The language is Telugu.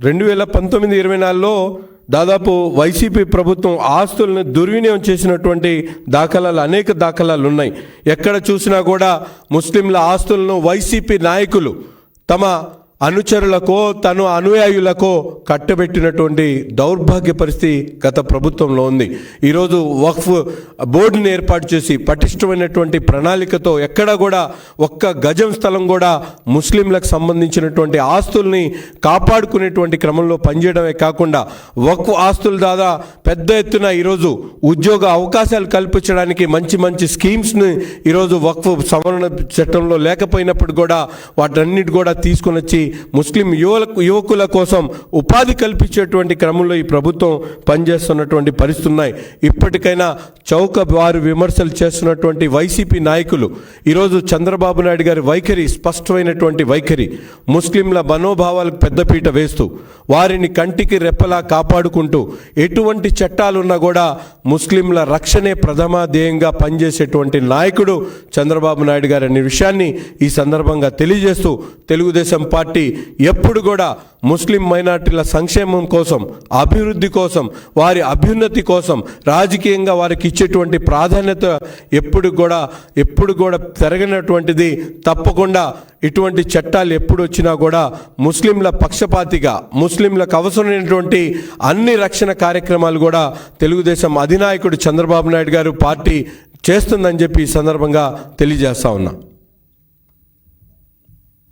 రెండు వేల పంతొమ్మిది ఇరవై నాలుగులో దాదాపు వైసీపీ ప్రభుత్వం ఆస్తులను దుర్వినియోగం చేసినటువంటి దాఖలాలు అనేక దాఖలాలు ఉన్నాయి. ఎక్కడ చూసినా కూడా ముస్లింల ఆస్తులను వైసీపీ నాయకులు తమ అనుచరులకో తను అనుయాయులకో కట్టబెట్టినటువంటి దౌర్భాగ్య పరిస్థితి గత ప్రభుత్వంలో ఉంది. ఈరోజు వక్ఫ్ బోర్డుని ఏర్పాటు చేసి పటిష్టమైనటువంటి ప్రణాళికతో ఎక్కడ కూడా ఒక్క గజం స్థలం కూడా ముస్లింలకు సంబంధించినటువంటి ఆస్తుల్ని కాపాడుకునేటువంటి క్రమంలో పనిచేయడమే కాకుండా వక్ఫ్ ఆస్తుల దాదా పెద్ద ఎత్తున ఈరోజు ఉద్యోగ అవకాశాలు కల్పించడానికి మంచి మంచి స్కీమ్స్ని ఈరోజు వక్ఫ్ సవరణ చట్టంలో లేకపోయినప్పుడు కూడా వాటన్నిటి కూడా తీసుకొని వచ్చి ముస్లిం యువలకు యువకుల కోసం ఉపాధి కల్పించేటువంటి క్రమంలో ఈ ప్రభుత్వం పనిచేస్తున్నటువంటి పరిస్థితులు ఉన్నాయి. ఇప్పటికైనా చౌక వారు విమర్శలు చేస్తున్నటువంటి వైసీపీ నాయకులు ఈరోజు చంద్రబాబు నాయుడు గారి వైఖరి స్పష్టమైనటువంటి వైఖరి ముస్లింల మనోభావాలకు పెద్దపీట వేస్తూ వారిని కంటికి రెప్పలా కాపాడుకుంటూ ఎటువంటి చట్టాలున్నా కూడా ముస్లింల రక్షణే ప్రథమ ధ్యేయంగా పనిచేసేటువంటి నాయకుడు చంద్రబాబు నాయుడు గారు అనే విషయాన్ని ఈ సందర్భంగా తెలియజేస్తూ తెలుగుదేశం పార్టీ ఎప్పుడు కూడా ముస్లిం మైనార్టీల సంక్షేమం కోసం అభివృద్ధి కోసం వారి అభ్యున్నతి కోసం రాజకీయంగా వారికి ఇచ్చేటువంటి ప్రాధాన్యత ఎప్పుడు కూడా ఎప్పుడు కూడా పెరగినటువంటిది తప్పకుండా ఇటువంటి చట్టాలు ఎప్పుడు వచ్చినా కూడా ముస్లింల పక్షపాతిగా ముస్లింలకు అవసరమైనటువంటి అన్ని రక్షణ కార్యక్రమాలు కూడా తెలుగుదేశం అధినాయకుడు చంద్రబాబు నాయుడు గారు పార్టీ చేస్తుందని చెప్పి ఈ సందర్భంగా తెలియజేస్తా ఉన్నా.